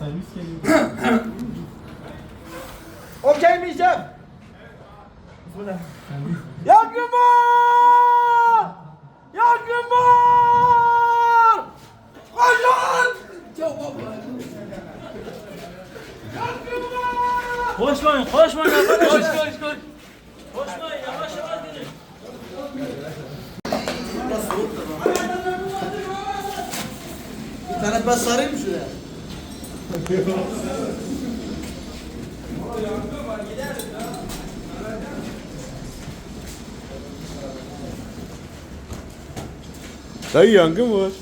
Servis geliyor. Okey mi İcem? Bu ne? Yangın var! Yangın var! Koşun! Koşmayın, koşmayın arkadaşlar. Koş, koş, koş. Koşmayın, yavaş yavaş gidin. Bir tane ben sarayım şuraya. Dayı yangın var.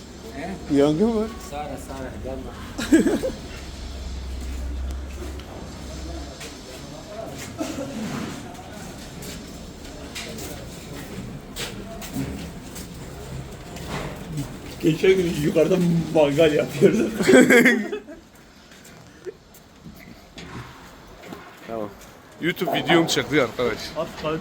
Yangın var. Sara Sara gelme. Geçen gün yukarıda mangal yapıyordu. YouTube videom çıktı arkadaş. Az kalp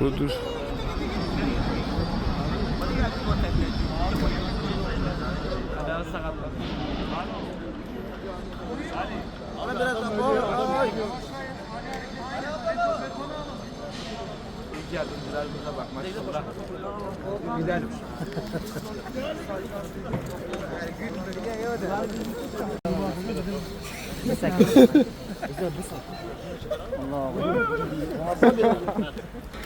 budur. Gidelim. Güzel, güzel. Allah'ım.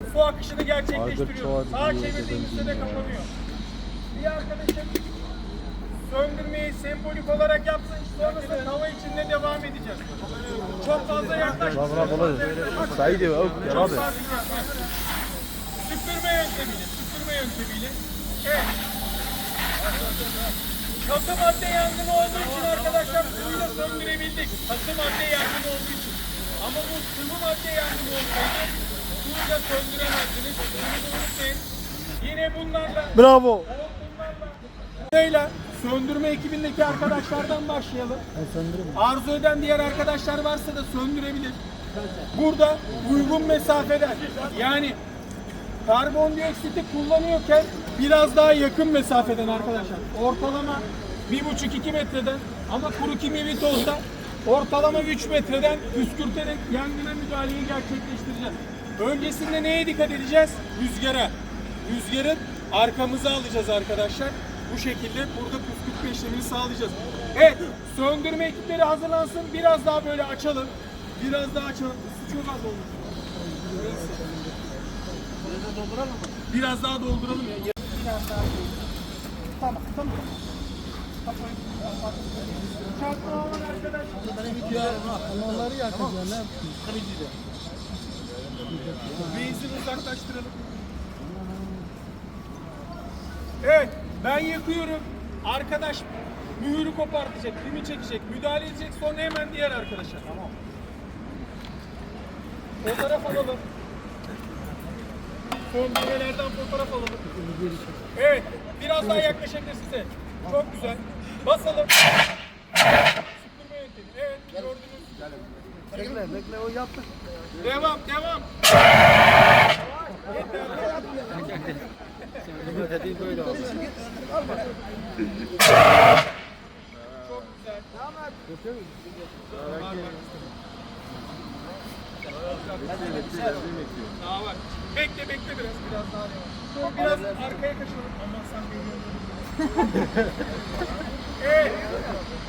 Su akışını gerçekleştiriyoruz. Sağa çevirdiğimizde de kapanıyor. Bir arkadaşım söndürmeyi sembolik olarak yapsın. Sonrasında hava içinde devam edeceğiz. Çok fazla yaklaştık. Sayı diyor. Çok fazla Süpürme yöntemiyle, süpürme yöntemiyle. Evet. Katı madde yangını olduğu için arkadaşlar suyla söndürebildik. Katı madde yangını olduğu için. Ama bu sıvı madde yangını olsaydı suyla. Bunu unutmayın. Yine bunlarla Bravo. Neyle? Söndürme ekibindeki arkadaşlardan başlayalım. Arzu eden diğer arkadaşlar varsa da söndürebilir. Burada uygun mesafeden yani karbondioksiti kullanıyorken biraz daha yakın mesafeden arkadaşlar. Ortalama 1,5-2 metreden ama kuru kimyevi tozda ortalama 3 metreden püskürterek yangına müdahaleyi gerçekleştireceğiz. Öncesinde neye dikkat edeceğiz? Rüzgara. Rüzgarın arkamıza alacağız arkadaşlar. Bu şekilde burada püskürtme işlemini sağlayacağız. Evet, söndürme ekipleri hazırlansın. Biraz daha böyle açalım. Biraz daha açalım. Su çok az olmuş. Neyse. Biraz daha dolduralım ya. Biraz daha. Tamam, tamam. Çarpma var arkadaşlar. Onları yakacağım lan. Benzin uzaklaştıralım. Evet, ben yakıyorum. Arkadaş mühürü kopartacak, pimi çekecek, müdahale edecek. Sonra hemen diğer arkadaşa. Tamam. Fotoğraf alalım. Söndürmelerden fotoğraf alalım. Evet, biraz daha yaklaşabilir size. Çok güzel. Basalım. Süpürme yöntemi. Evet, gördünüz. Bekle bekle o yaptı. Devam, devam. Dediğin böyle oldu. Çok güzel. Daha var. Bekle bekle biraz. Biraz daha devam. Biraz arkaya kaçalım. Aman sen beni Evet.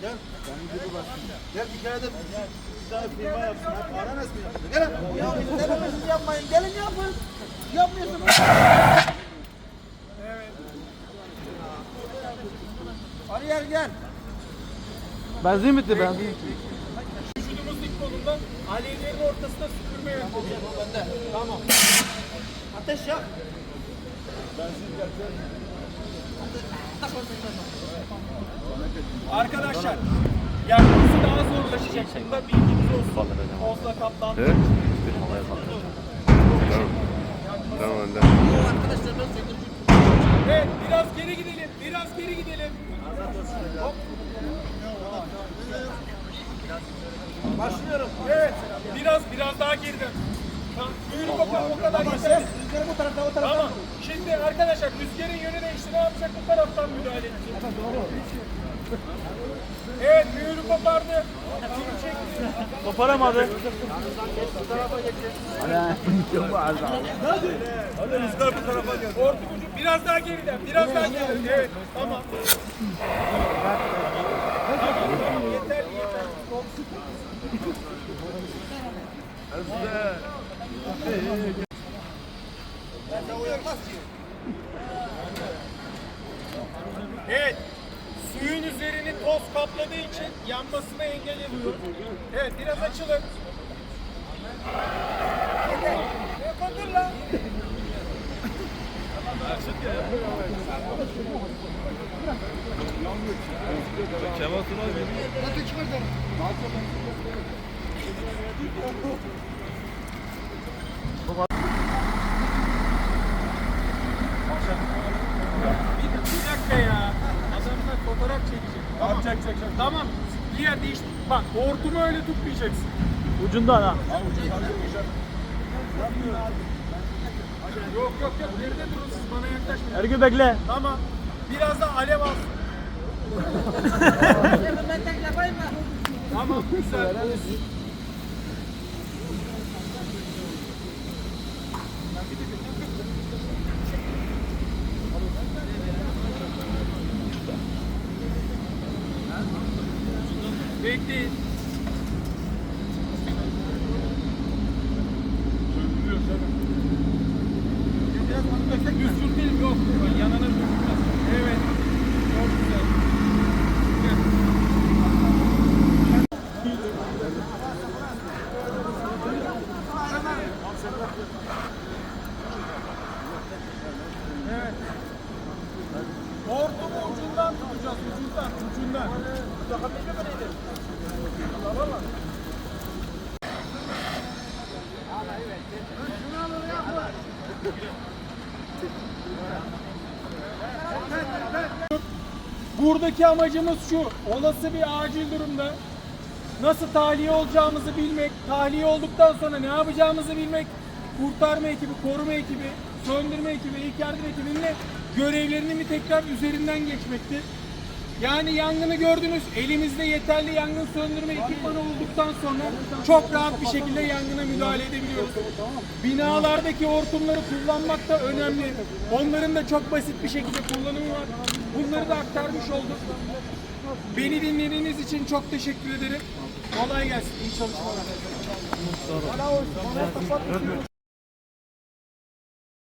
Gel buradan. Gel. Gel bir kere de bir tane firma yapsın. Aranas mı yaptı? Gel. Ya denemesini yapmayın. Gelin yapın. Yapmıyorsunuz. Evet. Hadi gel gel. Benzin bitti benzin. Vücudumuz dik kolunda alevlerin ortasında süpürme yapacağız. Tamam. Ateş yak. Arkadaşlar yakması daha zorlaşacak. Bunda bilginiz olsun. Tozla kaplandı. Evet. Tamam. Tamam. Evet biraz geri gidelim. Biraz geri gidelim. Hop. Başlıyorum. Evet. Biraz biraz daha geriden. Tamam. Büyülü kopar o kadar yeter. Rüzgarı bu tarafta o tarafta. Tamam. Şimdi arkadaşlar rüzgarın yönü değişti. Ne yapacak? Bu taraftan müdahale edecek. Evet büyülü kopardı. Kimi çekti? Koparamadı. Hortum ucu biraz daha geriden. Biraz daha geriden. Evet. Tamam, yeterli yeterli. Evet. Suyun üzerini toz kapladığı için yanmasını engelliyor. Evet biraz açılın. Ne yapılır lan? Bir, bir dakika ya. Adamlar fotoğraf çekecek. Tamam. Çek çek çek. Tamam. Bir yer değiş. Bak hortumu öyle tutmayacaksın. Ucundan ha. Yok yok yok. Geride durun siz bana yaklaşmayın. Ergün bekle. Tamam. Biraz da alev al. tamam güzel. ব্যক্তি Buradaki amacımız şu, olası bir acil durumda nasıl tahliye olacağımızı bilmek, tahliye olduktan sonra ne yapacağımızı bilmek, kurtarma ekibi, koruma ekibi, söndürme ekibi, ilk yardım ekibinin görevlerini mi tekrar üzerinden geçmektir. Yani yangını gördünüz, elimizde yeterli yangın söndürme ekipmanı olduktan sonra çok rahat bir şekilde yangına müdahale edebiliyoruz. Binalardaki hortumları kullanmak da önemli. Onların da çok basit bir şekilde kullanımı var. Bunları da aktarmış olduk. Beni dinlediğiniz için çok teşekkür ederim. Kolay gelsin, iyi çalışmalar.